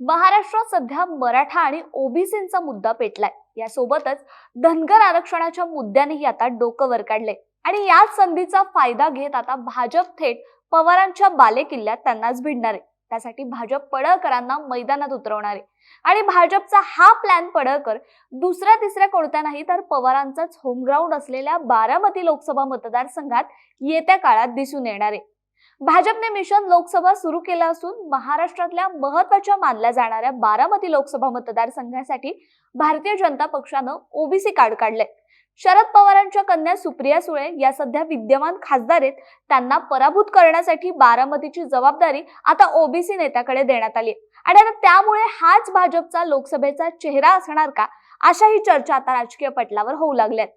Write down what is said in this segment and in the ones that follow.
महाराष्ट्रात सध्या मराठा आणि ओबीसींचा मुद्दा पेटलाय. यासोबतच धनगर आरक्षणाच्या मुद्द्यानेही आता डोकं वर काढले आणि याच संधीचा फायदा घेत आता भाजप थेट पवारांच्या बालेकिल्ल्यात त्यांनाच भिडणार आहे. त्यासाठी भाजप पडळकरांना मैदानात उतरवणार आहे. आणि भाजपचा हा प्लॅन पडळकर दुसऱ्या तिसऱ्या कोणत्या नाही तर पवारांचाच होमग्राऊंड असलेल्या बारामती लोकसभा मतदारसंघात येत्या काळात दिसून येणार आहे. भाजपने मिशन लोकसभा सुरू केलं असून महाराष्ट्रातल्या महत्त्वाच्या मानल्या जाणाऱ्या बारामती लोकसभा मतदारसंघासाठी भारतीय जनता पक्षानं ओबीसी कार्ड काढलंय. शरद पवारांच्या कन्या सुप्रिया सुळे या सध्या विद्यमान खासदार आहेत. त्यांना पराभूत करण्यासाठी बारामतीची जबाबदारी आता ओबीसी नेत्याकडे देण्यात आली आहे. आणि आता त्यामुळे हाच भाजपचा लोकसभेचा चेहरा असणार का? अशाही चर्चा आता राजकीय पटलावर होऊ लागल्यात.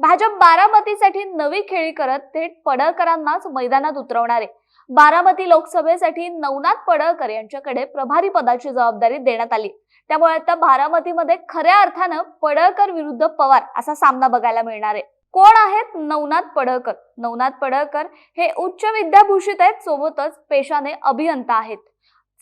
भाजप बारामतीसाठी नवी खेळी करत थेट पडळकरांनाच मैदानात उतरवणार. आहे बारामती लोकसभेसाठी नवनाथ पडळकर यांच्याकडे प्रभारी पदाची जबाबदारी देण्यात आली. त्यामुळे आता बारामतीमध्ये खऱ्या अर्थानं पडळकर विरुद्ध पवार असा सामना बघायला मिळणार आहे. कोण आहेत नवनाथ पडळकर? नवनाथ पडळकर हे उच्च विद्याभूषित आहेत सोबतच पेशाने अभियंता आहेत.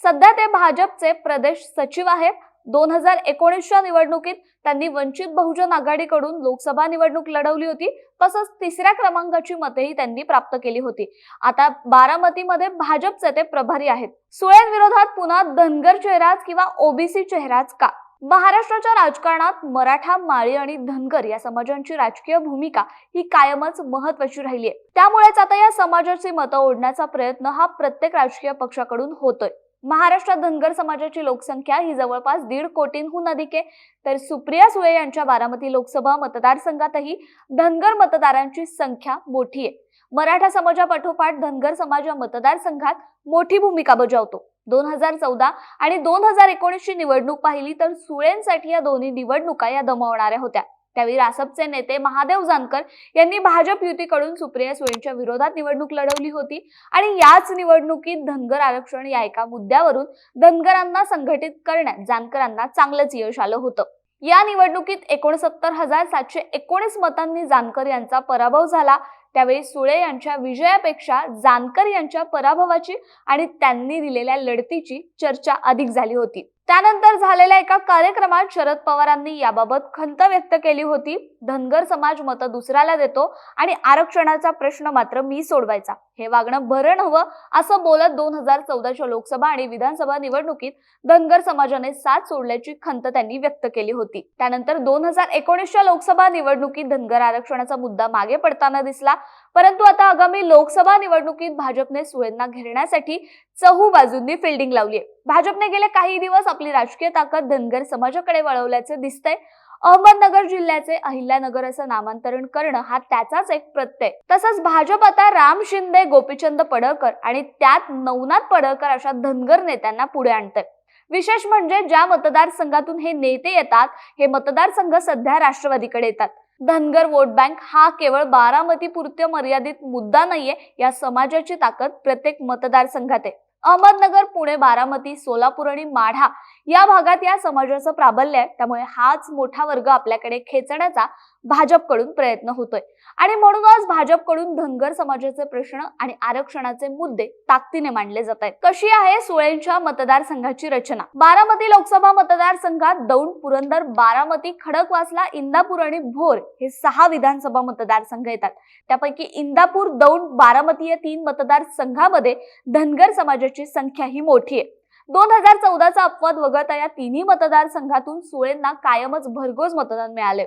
सध्या ते भाजपचे प्रदेश सचिव आहेत. दोन हजार एकोणीसच्या निवडणुकीत त्यांनी वंचित बहुजन आघाडीकडून लोकसभा निवडणूक लढवली होती. तसंच तिसऱ्या क्रमांकाची मतेही त्यांनी प्राप्त केली होती. आता बारामतीमध्ये भाजपचे ते प्रभारी आहेत. सुळ्यांविरोधात पुन्हा धनगर चेहराच किंवा ओबीसी चेहराच का? महाराष्ट्राच्या राजकारणात मराठा माळी आणि धनगर या समाजांची राजकीय भूमिका ही कायमच महत्वाची राहिली आहे. त्यामुळेच आता या समाजाची मतं ओढण्याचा प्रयत्न हा प्रत्येक राजकीय पक्षाकडून होतोय. महाराष्ट्रात धनगर समाजाची लोकसंख्या ही जवळपास दीड कोटींहून अधिक आहे. तर सुप्रिया सुळे यांच्या बारामती लोकसभा मतदारसंघातही धनगर मतदारांची संख्या मोठी आहे. मराठा समाजापाठोपाठ धनगर समाज या मतदारसंघात मोठी भूमिका बजावतो. दोन हजार चौदा आणि दोन हजार एकोणीसची निवडणूक पाहिली तर सुळेंसाठी या दोन्ही निवडणुका या दमवणाऱ्या होत्या. त्यावेळी रासपचे नेते महादेव जानकर यांनी भाजप युतीकडून सुप्रिया सुळेंच्या विरोधात निवडणूक लढवली होती. आणि याच निवडणुकीत धनगर आरक्षण या एका मुद्द्यावरून धनगरांना संघटित करण्यात जानकरांना चांगलंच यश आलं होतं. या निवडणुकीत एकोणसत्तर हजार सातशे एकोणीस मतांनी जानकर यांचा पराभव झाला. त्यावेळी सुळे यांच्या विजयापेक्षा जानकर यांच्या पराभवाची आणि त्यांनी दिलेल्या लढतीची चर्चा अधिक झाली होती. त्यानंतर झालेल्या एका कार्यक्रमात शरद पवारांनी याबाबत खंत व्यक्त केली होती. धनगर समाज मतं दुसऱ्याला देतो आणि आरक्षणाचा प्रश्न मात्र मी सोडवायचा. हे वागणं भरण हवं असं बोलत दोन हजार चौदाच्या लोकसभा आणि विधानसभा निवडणुकीत धनगर समाजाने साथ सोडल्याची खंत त्यांनी व्यक्त केली होती. त्यानंतर दोन हजार एकोणीसच्या लोकसभा निवडणुकीत धनगर आरक्षणाचा मुद्दा मागे पडताना दिसला. परंतु आता आगामी लोकसभा निवडणुकीत भाजपने सुवेंना घेरण्यासाठी चहू बाजूंनी फिल्डिंग लावली भाजपने गेले काही दिवस आपली राजकीय ताकद धनगर समाजाकडे वळवल्याचे दिसतंय. अहमदनगर जिल्ह्याचे अहिल्यानगर असं नामांतरण करणं हा त्याचाच एक प्रत्यय. तसंच भाजप आता राम शिंदे गोपीचंद पडळकर आणि त्यात नवनाथ पडळकर अशा धनगर नेत्यांना पुढे आणतंय. विशेष म्हणजे ज्या मतदारसंघातून हे नेते येतात हे मतदारसंघ सध्या राष्ट्रवादीकडे येतात. धनगर वोट बँक हा केवळ बारामती पुरत्या मर्यादित मुद्दा नाहीये या समाजाची ताकद प्रत्येक मतदारसंघात आहे. अहमदनगर पुणे बारामती सोलापूर आणि माढा या भागात या समाजाचं प्राबल्य आहे. त्यामुळे हाच मोठा वर्ग आपल्याकडे खेचण्याचा भाजपकडून प्रयत्न होतोय. आणि म्हणूनच भाजपकडून धनगर समाजाचे प्रश्न आणि आरक्षणाचे मुद्दे ताकदीने मांडले जात आहेत. कशी आहे सुळेंच्या मतदारसंघाची रचना? बारामती लोकसभा मतदारसंघात दौंड पुरंदर बारामती खडकवासला इंदापूर आणि भोर हे सहा विधानसभा मतदारसंघ येतात. त्यापैकी इंदापूर दौंड बारामती या तीन मतदारसंघामध्ये धनगर समाजाची संख्या ही मोठी आहे. दोन हजार चौदाचा अपवाद वगळता या तिन्ही मतदारसंघातून सुळेंना कायमच भरघोस मतदान मिळाले.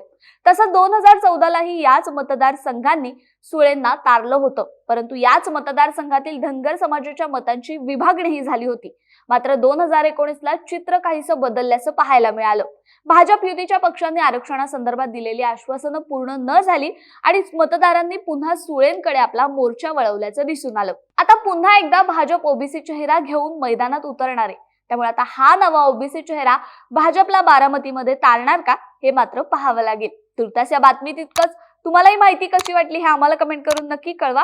तसंच दोन हजार चौदालाही याच मतदारसंघांनी सुळेंना तारलं होतं. परंतु याच मतदारसंघातील धनगर समाजाच्या मतांची विभागणीही झाली होती. मात्र दोन हजार एकोणीसला चित्र काहीसं बदलल्याचं पाहायला मिळालं. भाजप युतीच्या पक्षांनी आरक्षणासंदर्भात दिलेली आश्वासनं पूर्ण न झाली आणि मतदारांनी पुन्हा सुळेंकडे आपला मोर्चा वळवल्याचं दिसून आलं. आता पुन्हा एकदा भाजप ओबीसी चेहरा घेऊन मैदानात उतरणार. आहे त्यामुळे आता हा नवा ओबीसी चेहरा भाजपला बारामतीमध्ये तारणार का हे मात्र पाहावं लागेल. तुर्तास या बातमीत इतकंच. तुम्हालाही माहिती कशी वाटली हे आम्हाला कमेंट करून नक्की कळवा.